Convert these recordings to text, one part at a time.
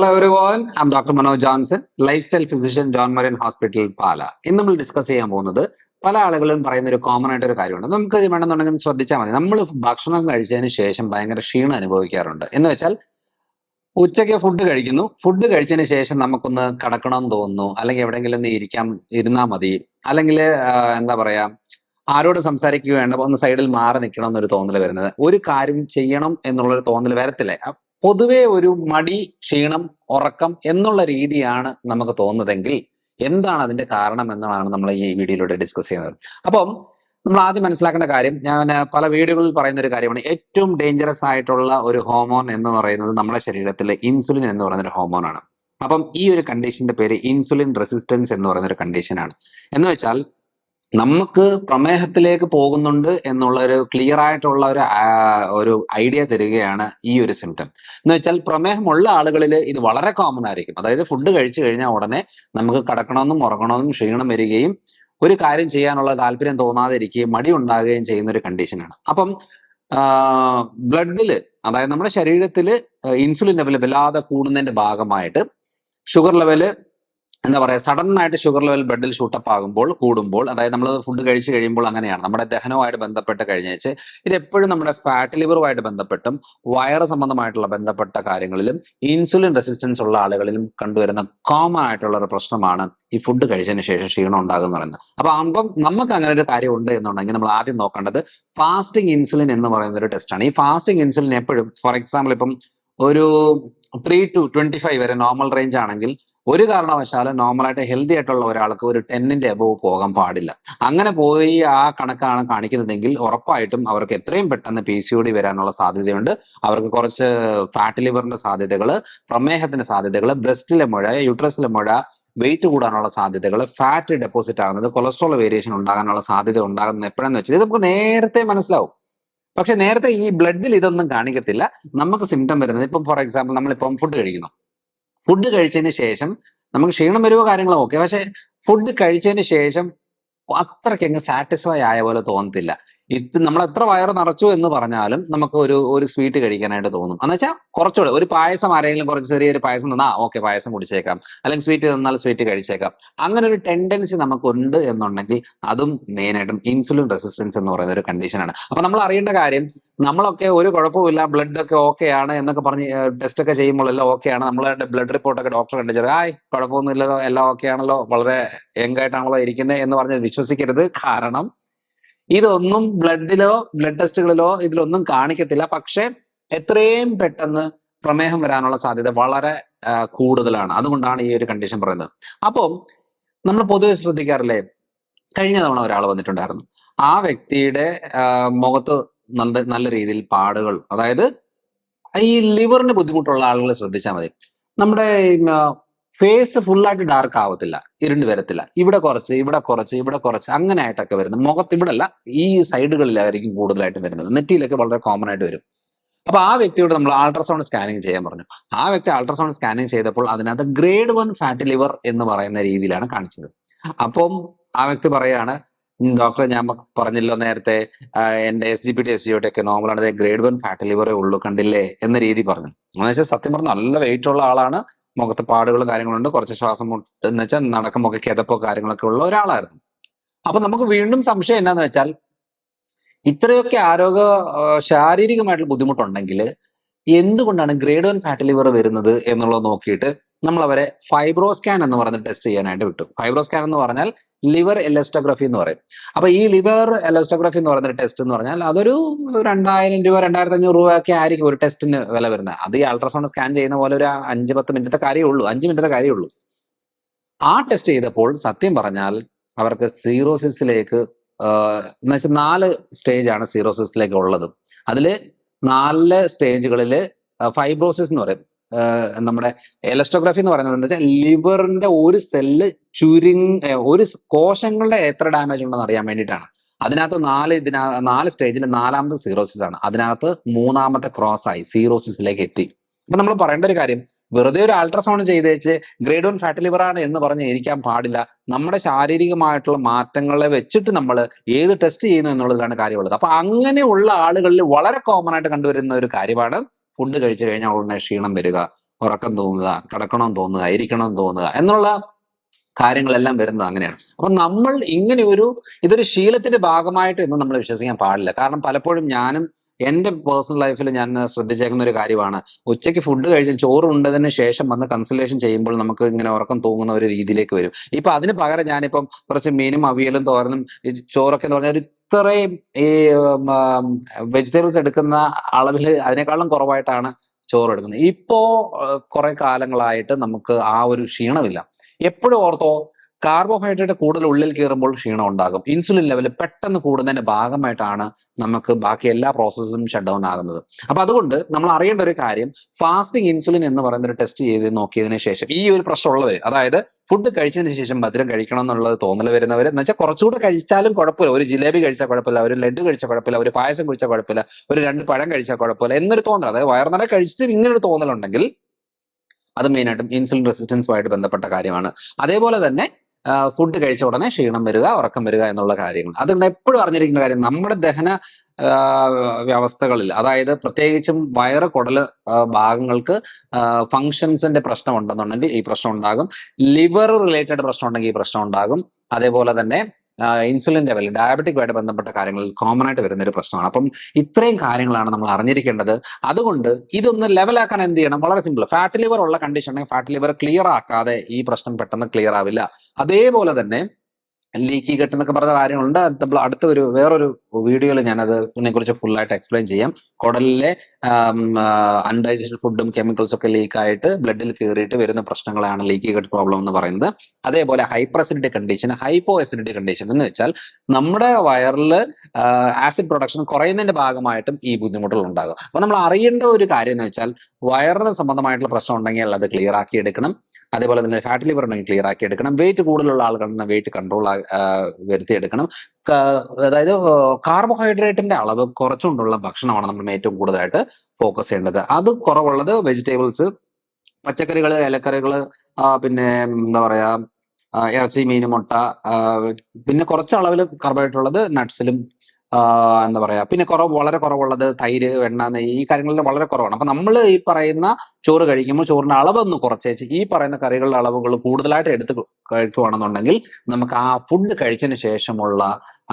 Hello every I I'm doctor Manoj Johnson lifestyle physician John Marian hospital Pala ഇന്ന് നമ്മൾ discuss ചെയ്യാൻ പോകുന്നത് പല ആളുകളും പറയുന്ന ഒരു കോമൺ ആയിട്ട് ഒരു കാര്യമുണ്ട് നമുക്ക് വേണമെന്നുണ്ടെങ്കിൽ ശ്രദ്ധിച്ചാൽ മതി. നമ്മൾ ഭക്ഷണം കഴിച്ചതിന് ശേഷം ഭയങ്കര ക്ഷീണം അനുഭവിക്കാറുണ്ട്. എന്ന് വെച്ചാൽ ഉച്ചയ്ക്ക് ഫുഡ് കഴിക്കുന്നു. ഫുഡ് കഴിച്ചതിന് ശേഷം നമുക്കൊന്ന് കിടക്കണമെന്ന് തോന്നുന്നു. അല്ലെങ്കിൽ എവിടെയെങ്കിലും ഒന്ന് ഇരിക്കാൻ ഇരുന്നാൽ മതി. അല്ലെങ്കിൽ എന്താ പറയാ ആരോട് സംസാരിക്കുക വേണ്ട ഒന്ന് സൈഡിൽ മാറി നിൽക്കണം എന്നൊരു തോന്നൽ വരുന്നത്. ഒരു കാര്യം ചെയ്യണം എന്നുള്ളൊരു തോന്നൽ വരത്തില്ലേ. പൊതുവെ ഒരു മടി ക്ഷീണം ഉറക്കം എന്നുള്ള രീതിയാണ് നമുക്ക് തോന്നുന്നതെങ്കിൽ എന്താണ് അതിന്റെ കാരണം എന്നാണ് നമ്മൾ ഈ വീഡിയോയിലൂടെ ഡിസ്കസ് ചെയ്യുന്നത്. അപ്പം നമ്മൾ ആദ്യം മനസ്സിലാക്കേണ്ട കാര്യം ഞാൻ പല വീഡിയോകളിൽ പറയുന്ന ഒരു കാര്യമാണ്. ഏറ്റവും ഡേഞ്ചറസ് ആയിട്ടുള്ള ഒരു ഹോമോൺ എന്ന് പറയുന്നത് നമ്മുടെ ശരീരത്തിലെ ഇൻസുലിൻ എന്ന് പറയുന്ന ഒരു ഹോമോണാണ് അപ്പം ഈ ഒരു കണ്ടീഷന്റെ പേര് ഇൻസുലിൻ റെസിസ്റ്റൻസ് എന്ന് പറയുന്ന ഒരു കണ്ടീഷനാണ് എന്ന് വെച്ചാൽ നമുക്ക് പ്രമേഹത്തിലേക്ക് പോകുന്നുണ്ട് എന്നുള്ള ഒരു ക്ലിയർ ആയിട്ടുള്ള ഒരു ഒരു ഐഡിയ തരികയാണ് ഈ ഒരു സിംറ്റം എന്ന് വെച്ചാൽ പ്രമേഹമുള്ള ആളുകളിൽ ഇത് വളരെ കോമൺ ആയിരിക്കും. അതായത് ഫുഡ് കഴിച്ചു കഴിഞ്ഞാൽ ഉടനെ നമുക്ക് കടക്കണമെന്നും ഉറങ്ങണമെന്നും ക്ഷീണം വരികയും ഒരു കാര്യം ചെയ്യാനുള്ള താല്പര്യം തോന്നാതിരിക്കുകയും മടി ഉണ്ടാകുകയും ചെയ്യുന്ന ഒരു കണ്ടീഷനാണ് അപ്പം ബ്ലഡിൽ അതായത് നമ്മുടെ ശരീരത്തിൽ ഇൻസുലിൻ ലെവൽ വല്ലാതെ കൂടുന്നതിന്റെ ഭാഗമായിട്ട് ഷുഗർ ലെവൽ എന്താ പറയുക സഡൻ ആയിട്ട് ഷുഗർ ലെവൽ ബ്ലഡിൽ ഷൂട്ടപ്പ് ആകുമ്പോൾ കൂടുമ്പോൾ അതായത് നമ്മൾ ഫുഡ് കഴിച്ചു കഴിയുമ്പോൾ അങ്ങനെയാണ്. നമ്മുടെ ദഹനവുമായിട്ട് ബന്ധപ്പെട്ട് കഴിഞ്ഞേച്ച് ഇത് എപ്പോഴും നമ്മുടെ ഫാറ്റ് ലിവറുമായിട്ട് ബന്ധപ്പെട്ടും വയറ് സംബന്ധമായിട്ടുള്ള ബന്ധപ്പെട്ട കാര്യങ്ങളിലും ഇൻസുലിൻ റെസിസ്റ്റൻസ് ഉള്ള ആളുകളിലും കണ്ടുവരുന്ന കോമൺ ആയിട്ടുള്ള ഒരു പ്രശ്നമാണ് ഈ ഫുഡ് കഴിച്ചതിന് ശേഷം ക്ഷീണം ഉണ്ടാകുന്ന പറയുന്നത്. അപ്പൊ ആകുമ്പം നമുക്ക് അങ്ങനെ ഒരു കാര്യം ഉണ്ട് എന്നുണ്ടെങ്കിൽ നമ്മൾ ആദ്യം നോക്കേണ്ടത് ഫാസ്റ്റിംഗ് ഇൻസുലിൻ എന്ന് പറയുന്ന ഒരു ടെസ്റ്റാണ് ഈ ഫാസ്റ്റിംഗ് ഇൻസുലിൻ എപ്പോഴും ഫോർ എക്സാമ്പിൾ ഇപ്പം ഒരു ത്രീ ടു ട്വന്റി ഫൈവ് വരെ നോർമൽ റേഞ്ച് ആണെങ്കിൽ ഒരു കാരണവശാലും നോർമലായിട്ട് ഹെൽത്തി ആയിട്ടുള്ള ഒരാൾക്ക് ഒരു ടെന്നിന്റെ അബവ് പോകാൻ പാടില്ല. അങ്ങനെ പോയി ആ കണക്കാണ് കാണിക്കുന്നതെങ്കിൽ ഉറപ്പായിട്ടും അവർക്ക് എത്രയും പെട്ടെന്ന് പി സി ഡി വരാനുള്ള സാധ്യതയുണ്ട്. അവർക്ക് കുറച്ച് ഫാറ്റ് ലിവറിന്റെ സാധ്യതകൾ പ്രമേഹത്തിന്റെ സാധ്യതകൾ ബ്രസ്റ്റിലെ മുഴ യൂട്രസിലെ മുഴ വെയിറ്റ് കൂടാനുള്ള സാധ്യതകൾ ഫാറ്റ് ഡെപ്പോസിറ്റ് ആകുന്നത് കൊളസ്ട്രോൾ വേരിയേഷൻ ഉണ്ടാകാനുള്ള സാധ്യത ഉണ്ടാകുന്നത് എപ്പോഴെന്ന് വെച്ചാൽ ഇത് നമുക്ക് നേരത്തെ മനസ്സിലാവും. പക്ഷെ നേരത്തെ ഈ ബ്ലഡിൽ ഇതൊന്നും കാണിക്കത്തില്ല. നമുക്ക് സിംറ്റം വരുന്നത് ഇപ്പം ഫോർ എക്സാമ്പിൾ നമ്മളിപ്പം ഫുഡ് കഴിക്കുന്നു. ഫുഡ് കഴിച്ചതിന് ശേഷം നമുക്ക് ക്ഷീണം വരുവോ കാര്യങ്ങളോ ഓക്കെ പക്ഷെ ഫുഡ് കഴിച്ചതിന് ശേഷം അത്രയ്ക്ക് അങ്ങ് സാറ്റിസ്ഫൈ ആയ പോലെ തോന്നത്തില്ല. ഇത് നമ്മൾ എത്ര വയറ് നിറച്ചു എന്ന് പറഞ്ഞാലും നമുക്ക് ഒരു ഒരു സ്വീറ്റ് കഴിക്കാനായിട്ട് തോന്നും. എന്ന് വെച്ചാൽ കുറച്ചുകൂടെ ഒരു പായസം ആരെങ്കിലും കുറച്ച് ചെറിയൊരു പായസം തന്നാ ഓക്കെ പായസം കുടിച്ചേക്കാം. അല്ലെങ്കിൽ സ്വീറ്റ് തന്നാൽ സ്വീറ്റ് കഴിച്ചേക്കാം. അങ്ങനെ ഒരു ടെൻഡൻസി നമുക്കുണ്ട് എന്നുണ്ടെങ്കിൽ അതും മെയിനായിട്ടും ഇൻസുലിൻ റെസിസ്റ്റൻസ് എന്ന് പറയുന്ന ഒരു കണ്ടീഷനാണ് അപ്പൊ നമ്മൾ അറിയേണ്ട കാര്യം നമ്മളൊക്കെ ഒരു കുഴപ്പമില്ല ബ്ലഡ് ഒക്കെ ഓക്കെ ആണ് എന്നൊക്കെ പറഞ്ഞ് ടെസ്റ്റ് ഒക്കെ ചെയ്യുമ്പോൾ എല്ലാം ഓക്കെ ആണ്. നമ്മളുടെ ബ്ലഡ് റിപ്പോർട്ട് റിപ്പോർട്ടൊക്കെ ഡോക്ടർ കണ്ടിച്ചത് ആയ് കുഴപ്പമൊന്നുമില്ലല്ലോ എല്ലാം ഓക്കെ ആണല്ലോ വളരെ യങ് ആയിട്ടാണല്ലോ ഇരിക്കുന്നത് എന്ന് പറഞ്ഞ് വിശ്വസിക്കരുത്. കാരണം ഇതൊന്നും ബ്ലഡിലോ ബ്ലഡ് ടെസ്റ്റുകളിലോ ഇതിലൊന്നും കാണിക്കത്തില്ല. പക്ഷെ എത്രയും പെട്ടെന്ന് പ്രമേഹം വരാനുള്ള സാധ്യത വളരെ കൂടുതലാണ്. അതുകൊണ്ടാണ് ഈ ഒരു കണ്ടീഷൻ പറയുന്നത്. അപ്പം നമ്മൾ പൊതുവെ ശ്രദ്ധിക്കാറില്ലേ? കഴിഞ്ഞ തവണ ഒരാൾ വന്നിട്ടുണ്ടായിരുന്നു. ആ വ്യക്തിയുടെ മുഖത്ത് നല്ല നല്ല രീതിയിൽ പാടുകൾ അതായത് ഈ ലിവറിന് ബുദ്ധിമുട്ടുള്ള ആളുകളെ ശ്രദ്ധിച്ചാൽ മതി. നമ്മുടെ ഫേസ് ഫുള്ളായിട്ട് ഡാർക്ക് ആവത്തില്ല ഇരുണ്ട് വരത്തില്ല. ഇവിടെ കുറച്ച് ഇവിടെ കുറച്ച് ഇവിടെ കുറച്ച് അങ്ങനെ ആയിട്ടൊക്കെ വരുന്നത് മുഖത്ത് ഇവിടെ അല്ല ഈ സൈഡുകളിലായിരിക്കും കൂടുതലായിട്ട് വരുന്നത്. നെറ്റിയിലൊക്കെ വളരെ കോമൺ ആയിട്ട് വരും. അപ്പൊ ആ വ്യക്തിയോട് നമ്മൾ അൾട്രാസൗണ്ട് സ്കാനിങ് ചെയ്യാൻ പറഞ്ഞു. ആ വ്യക്തി അൾട്രാസൗണ്ട് സ്കാനിങ് ചെയ്തപ്പോൾ അതിനകത്ത് ഗ്രേഡ് വൺ ഫാറ്റ് ലിവർ എന്ന് പറയുന്ന രീതിയിലാണ് കാണിച്ചത്. അപ്പം ആ വ്യക്തി പറയാണ് ഡോക്ടർ ഞാൻ പറഞ്ഞില്ല നേരത്തെ എന്റെ S G P T S G ഒക്കെ നോർമലാണ് ഗ്രേഡ് വൺ ഫാറ്റ് ലിവറേ ഉള്ളൂ കണ്ടില്ലേ? എന്ന രീതി പറഞ്ഞു. എന്നുവെച്ചാൽ സത്യം പറഞ്ഞ നല്ല വെയിറ്റ് ഉള്ള ആളാണ്. മുഖത്ത് പാടുകളും കാര്യങ്ങളുണ്ട്. കുറച്ച് ശ്വാസം മുട്ട് എന്ന് വെച്ചാൽ നടക്കുമ്പോൾ കിതപ്പോ കാര്യങ്ങളൊക്കെ ഉള്ള ഒരാളായിരുന്നു. അപ്പൊ നമുക്ക് വീണ്ടും സംശയം എന്താന്ന് വെച്ചാൽ ഇത്രയൊക്കെ ആരോഗ്യ ശാരീരികമായിട്ടുള്ള ബുദ്ധിമുട്ടുണ്ടെങ്കിൽ എന്തുകൊണ്ടാണ് ഗ്രേഡ് വൺ ഫാറ്റ് ലിവർ വരുന്നത് എന്നുള്ളത് നോക്കിയിട്ട് നമ്മൾ അവരെ ഫൈബ്രോ സ്കാൻ എന്ന് പറഞ്ഞ് ടെസ്റ്റ് ചെയ്യാനായിട്ട് വിട്ടു. ഫൈബ്രോ സ്കാൻ എന്ന് പറഞ്ഞാൽ ലിവർ എലസ്റ്റോഗ്രഫി എന്ന് പറയും. അപ്പൊ ഈ ലിവർ എലസ്റ്റോഗ്രഫി എന്ന് പറയുന്ന ടെസ്റ്റ് എന്ന് പറഞ്ഞാൽ അതൊരു രണ്ടായിരം രൂപ രണ്ടായിരത്തി അഞ്ഞൂറ് രൂപ ഒക്കെ ആയിരിക്കും ഒരു ടെസ്റ്റിന് വില വരുന്നത്. അത് ഈ അൾട്രാസൗണ്ട് സ്കാൻ ചെയ്യുന്ന പോലെ ഒരു അഞ്ച് പത്ത് മിനിറ്റത്തെ കാര്യമേ ഉള്ളൂ. അഞ്ച് മിനിറ്റത്തെ കാര്യമേ ഉള്ളൂ. ആ ടെസ്റ്റ് ചെയ്തപ്പോൾ സത്യം പറഞ്ഞാൽ അവർക്ക് സീറോസിസിലേക്ക് എന്ന് വെച്ചാൽ നാല് സ്റ്റേജ് ആണ് സീറോസിസിലേക്ക് ഉള്ളത്. അതിൽ നാല് സ്റ്റേജുകളിൽ ഫൈബ്രോസിസ് എന്ന് പറയും. നമ്മുടെ എലസ്ട്രോഗ്രാഫി എന്ന് പറയുന്നത് എന്താ വെച്ചാൽ ലിവറിന്റെ ഒരു സെല്ല് ചുരുങ്ങ ഒരു കോശങ്ങളുടെ എത്ര ഡാമേജ് ഉണ്ടെന്ന് അറിയാൻ വേണ്ടിയിട്ടാണ്. അതിനകത്ത് നാല് ഇതിന നാല് സ്റ്റേജിൽ നാലാമത്തെ സീറോസിസ് ആണ്. അതിനകത്ത് മൂന്നാമത്തെ ക്രോസ് ആയി സീറോസിസിലേക്ക് എത്തി. അപ്പൊ നമ്മൾ പറയേണ്ട ഒരു കാര്യം വെറുതെ ഒരു അൾട്രാസൗണ്ട് ചെയ്തേച്ച് ഗ്രേഡ് വൺ ഫാറ്റ് ലിവർ ആണ് എന്ന് പറഞ്ഞ് ഇരിക്കാൻ പാടില്ല. നമ്മുടെ ശാരീരികമായിട്ടുള്ള മാറ്റങ്ങളെ വെച്ചിട്ട് നമ്മൾ ഏത് ടെസ്റ്റ് ചെയ്യുന്നു എന്നുള്ളതിലാണ് കാര്യമുള്ളത്. അപ്പൊ അങ്ങനെയുള്ള ആളുകളിൽ വളരെ കോമൺ ആയിട്ട് കണ്ടുവരുന്ന ഒരു കാര്യമാണ് ഫുഡ് കഴിച്ചു കഴിഞ്ഞാൽ ഉടനെ ക്ഷീണം വരിക ഉറക്കം തോന്നുക കിടക്കണം തോന്നുക ഇരിക്കണം തോന്നുക എന്നുള്ള കാര്യങ്ങളെല്ലാം വരുന്നത് അങ്ങനെയാണ്. അപ്പൊ നമ്മൾ ഇങ്ങനെ ഒരു ഇതൊരു ശീലത്തിന്റെ ഭാഗമായിട്ട് ഇന്ന് നമ്മൾ വിശ്വസിക്കാൻ പാടില്ല. കാരണം പലപ്പോഴും ഞാനും എന്റെ പേഴ്സണൽ ലൈഫിൽ ഞാൻ ശ്രദ്ധിച്ചേക്കുന്ന ഒരു കാര്യമാണ്. ഉച്ചയ്ക്ക് ഫുഡ് കഴിച്ച് ചോറ് ഉണ്ടതിന് ശേഷം വന്ന് കൺസൾട്ടേഷൻ ചെയ്യുമ്പോൾ നമുക്ക് ഇങ്ങനെ ഉറക്കം തൂങ്ങുന്ന ഒരു രീതിയിലേക്ക് വരും. ഇപ്പൊ അതിന് പകരം ഞാനിപ്പം കുറച്ച് മീനും അവിയലും തോരനും ചോറൊക്കെ എന്ന് പറഞ്ഞാൽ ഒരു ഇത്രയും ഈ വെജിറ്റബിൾസ് എടുക്കുന്ന അളവിൽ അതിനേക്കാളും കുറവായിട്ടാണ് ചോറ് എടുക്കുന്നത്. ഇപ്പോ കുറെ കാലങ്ങളായിട്ട് നമുക്ക് ആ ഒരു ക്ഷീണമില്ല. എപ്പോഴും ഓർത്തോ കാർബോഹൈഡ്രേറ്റ് കൂടുതൽ ഉള്ളിൽ കയറുമ്പോൾ ക്ഷീണം ഉണ്ടാകും. ഇൻസുലിൻ ലെവൽ പെട്ടെന്ന് കൂടുന്നതിന്റെ ഭാഗമായിട്ടാണ് നമുക്ക് ബാക്കി എല്ലാ പ്രോസസ്സും ഷട്ട് ഡൗൺ ആകുന്നത്. അപ്പൊ അതുകൊണ്ട് നമ്മൾ അറിയേണ്ട ഒരു കാര്യം ഫാസ്റ്റിംഗ് ഇൻസുലിൻ എന്ന് പറയുന്ന ഒരു ടെസ്റ്റ് ചെയ്ത് നോക്കിയതിനു ശേഷം ഈ ഒരു പ്രശ്നമുള്ളവർ അതായത് ഫുഡ് കഴിച്ചതിന് ശേഷം മധുരം കഴിക്കണം എന്നുള്ളത് തോന്നൽ വരുന്നവർ എന്ന് വെച്ചാൽ കുറച്ചുകൂടെ കഴിച്ചാലും കുഴപ്പമില്ല. ഒരു ജിലേബി കഴിച്ചാൽ കുഴപ്പമില്ല ഒരു ലഡു കഴിച്ചാൽ കുഴപ്പമില്ല ഒരു പായസം കഴിച്ചാൽ കുഴപ്പമില്ല ഒരു രണ്ട് പഴം കഴിച്ചാൽ കുഴപ്പമില്ല എന്നൊരു തോന്നൽ. അതായത് വയറുനിറ കഴിച്ചിട്ട് ഇങ്ങനൊരു തോന്നലുണ്ടെങ്കിൽ അത് മെയിനായിട്ടും ഇൻസുലിൻ റെസിസ്റ്റൻസുമായിട്ട് ബന്ധപ്പെട്ട കാര്യമാണ്. അതേപോലെ തന്നെ ഫുഡ് കഴിച്ച ഉടനെ ക്ഷീണം വരിക ഉറക്കം വരിക എന്നുള്ള കാര്യങ്ങൾ. അതുകൊണ്ട് എപ്പോഴും അറിഞ്ഞിരിക്കുന്ന കാര്യം നമ്മുടെ ദഹന വ്യവസ്ഥകളിൽ അതായത് പ്രത്യേകിച്ചും വയറ് കുടൽ ഭാഗങ്ങൾക്ക് ഫങ്ഷൻസിന്റെ പ്രശ്നം ഉണ്ടെന്നുണ്ടെങ്കിൽ ഈ പ്രശ്നം ഉണ്ടാകും. ലിവർ റിലേറ്റഡ് പ്രശ്നം ഉണ്ടെങ്കിൽ ഈ പ്രശ്നം ഉണ്ടാകും. അതേപോലെ തന്നെ ഇൻസുലിൻ ലെവൽ ഡയബറ്റിക്കുമായിട്ട് ബന്ധപ്പെട്ട കാര്യങ്ങളിൽ കോമൺ ആയിട്ട് വരുന്ന ഒരു പ്രശ്നമാണ്. അപ്പം ഇത്രയും കാര്യങ്ങളാണ് നമ്മൾ അറിഞ്ഞിരിക്കേണ്ടത്. അതുകൊണ്ട് ഇതൊന്ന് ലെവലാക്കാൻ എന്ത് ചെയ്യണം? വളരെ സിമ്പിൾ ഫാറ്റ് ലിവർ ഉള്ള കണ്ടീഷൻ ഫാറ്റ് ലിവർ ക്ലിയർ ആക്കാതെ ഈ പ്രശ്നം പെട്ടെന്ന് ക്ലിയർ ആവില്ല. അതേപോലെ തന്നെ ലീക്കി കെട്ട് എന്നൊക്കെ പറഞ്ഞ കാര്യങ്ങളുണ്ട്. നമ്മൾ അടുത്ത ഒരു വേറൊരു വീഡിയോയിൽ ഞാനത് ഇതിനെ കുറിച്ച് ഫുൾ ആയിട്ട് എക്സ്പ്ലെയിൻ ചെയ്യാം. കുടലിലെ അൺഡൈജസ്റ്റഡ് ഫുഡും കെമിക്കൽസും ഒക്കെ ലീക്ക് ആയിട്ട് ബ്ലഡിൽ കയറിയിട്ട് വരുന്ന പ്രശ്നങ്ങളാണ് ലീക്കി കെട്ട് പ്രോബ്ലം എന്ന് പറയുന്നത്. അതേപോലെ hyper acidity condition hypo acidity condition എന്ന് വെച്ചാൽ നമ്മുടെ വയറിൽ ആസിഡ് പ്രൊഡക്ഷൻ കുറയുന്നതിന്റെ ഭാഗമായിട്ടും ഈ ബുദ്ധിമുട്ടുകൾ ഉണ്ടാകും. അപ്പൊ നമ്മൾ അറിയേണ്ട ഒരു കാര്യം എന്ന് വെച്ചാൽ വയറിന് സംബന്ധമായിട്ടുള്ള പ്രശ്നം ഉണ്ടെങ്കിൽ അത് ക്ലിയർ ആക്കി എടുക്കണം. അതേപോലെ തന്നെ ഫാറ്റ് ലിവർ ഉണ്ടെങ്കിൽ ക്ലിയർ ആക്കി എടുക്കണം. വെയിറ്റ് കൂടുതലുള്ള ആളുകളുടെ വെയിറ്റ് കൺട്രോൾ വരുത്തിയെടുക്കണം എടുക്കണം. അതായത് കാർബോഹൈഡ്രേറ്റിന്റെ അളവ് കുറച്ചുകൊണ്ടുള്ള ഭക്ഷണമാണ് നമ്മൾ ഏറ്റവും കൂടുതലായിട്ട് ഫോക്കസ് ചെയ്യേണ്ടത്. അത് കുറവുള്ളത് വെജിറ്റബിൾസ് പച്ചക്കറികൾ ഇലക്കറികൾ പിന്നെ എന്താ പറയാ ഇറച്ചി മീൻ മുട്ട പിന്നെ കുറച്ച് അളവിൽ കാർബോഹൈഡ്രേറ്റ് ഉള്ളത് നട്ട്സിലും എന്താ പറയാ പിന്നെ കുറവ് വളരെ കുറവുള്ളത് തൈര് വെണ്ണ നെയ്യ് ഈ കാര്യങ്ങളിൽ വളരെ കുറവാണ്. അപ്പൊ നമ്മൾ ഈ പറയുന്ന ചോറ് കഴിക്കുമ്പോൾ ചോറിന്റെ അളവൊന്ന് കുറച്ചേച്ച് ഈ പറയുന്ന കറികളുടെ അളവുകൾ കൂടുതലായിട്ട് എടുത്ത് കഴിക്കുകയാണെന്നുണ്ടെങ്കിൽ നമുക്ക് ആ ഫുഡ് കഴിച്ചതിന് ശേഷമുള്ള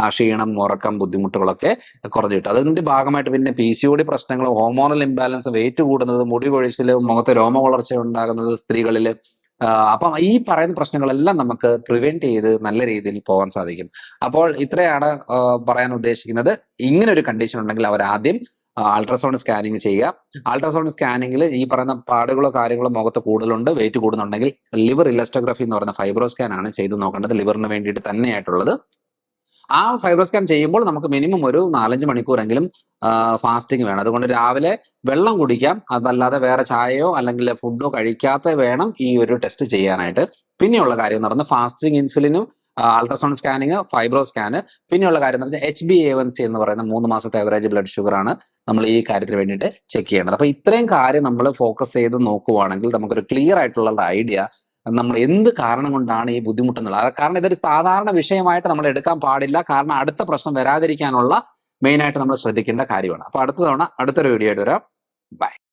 ക്ഷീണം ഉറക്കം ബുദ്ധിമുട്ടുകളൊക്കെ കുറഞ്ഞു കിട്ടും. അതിന്റെ ഭാഗമായിട്ട് പിന്നെ പി സി ഒ ഡി പ്രശ്നങ്ങൾ ഹോർമോണൽ ഇംബാലൻസ് വെയിറ്റ് കൂടുന്നത് മുടി കൊഴിച്ചിൽ മുഖത്ത് രോമ വളർച്ച ഉണ്ടാകുന്നത് സ്ത്രീകളിൽ അപ്പം ഈ പറയുന്ന പ്രശ്നങ്ങളെല്ലാം നമുക്ക് പ്രിവെന്റ് ചെയ്ത് നല്ല രീതിയിൽ പോകാൻ സാധിക്കും. അപ്പോൾ ഇത്രയാണ് പറയാൻ ഉദ്ദേശിക്കുന്നത്. ഇങ്ങനെ ഒരു കണ്ടീഷൻ ഉണ്ടെങ്കിൽ അവർ ആദ്യം അൾട്രാസൗണ്ട് സ്കാനിങ് ചെയ്യുക. അൾട്രാസൗണ്ട് സ്കാനിങ്ങിൽ ഈ പറയുന്ന പാടുകളോ കാര്യങ്ങളോ മുഖത്ത് കൂടുതലുണ്ട് വെയിറ്റ് കൂടുന്നുണ്ടെങ്കിൽ ലിവർ ഇലസ്റ്റോഗ്രഫി എന്ന് പറയുന്ന ഫൈബ്രോ സ്കാൻ ആണ് ചെയ്ത് നോക്കേണ്ടത്. ലിവറിന് വേണ്ടിയിട്ട് തന്നെയായിട്ടുള്ളത്. ആ ഫൈബ്രോ സ്കാൻ ചെയ്യുമ്പോൾ നമുക്ക് മിനിമം ഒരു നാലഞ്ച് മണിക്കൂറെങ്കിലും ഫാസ്റ്റിംഗ് വേണം. അതുകൊണ്ട് രാവിലെ വെള്ളം കുടിക്കാം. അതല്ലാതെ വേറെ ചായയോ അല്ലെങ്കിൽ ഫുഡോ കഴിക്കാത്ത വേണം ഈ ഒരു ടെസ്റ്റ് ചെയ്യാനായിട്ട്. പിന്നെയുള്ള കാര്യം എന്ന് പറഞ്ഞാൽ ഫാസ്റ്റിംഗ് ഇൻസുലിനും അൾട്രാസൗണ്ട് സ്കാനിങ് ഫൈബ്രോ സ്കാന് പിന്നെയുള്ള കാര്യം എന്ന് പറഞ്ഞാൽ H B A one C എന്ന് പറയുന്ന മൂന്ന് മാസത്തെ ആവറേജ് ബ്ലഡ് ഷുഗർ ആണ് നമ്മൾ ഈ കാര്യത്തിന് വേണ്ടിയിട്ട് ചെക്ക് ചെയ്യേണ്ടത്. അപ്പൊ ഇത്രയും കാര്യം നമ്മൾ ഫോക്കസ് ചെയ്ത് നോക്കുവാണെങ്കിൽ നമുക്കൊരു ക്ലിയർ ആയിട്ടുള്ള ഐഡിയ നമ്മൾ എന്ത് കാരണം കൊണ്ടാണ് ഈ ബുദ്ധിമുട്ടെന്നുള്ളത്? കാരണം ഇതൊരു സാധാരണ വിഷയമായിട്ട് നമ്മൾ എടുക്കാൻ പാടില്ല. കാരണം അടുത്ത പ്രശ്നം വരാതിരിക്കാനുള്ള മെയിനായിട്ട് നമ്മൾ ശ്രദ്ധിക്കേണ്ട കാര്യമാണ്. അപ്പൊ അടുത്ത തവണ അടുത്തൊരു വീഡിയോ ആയിട്ട് വരാം. ബൈ.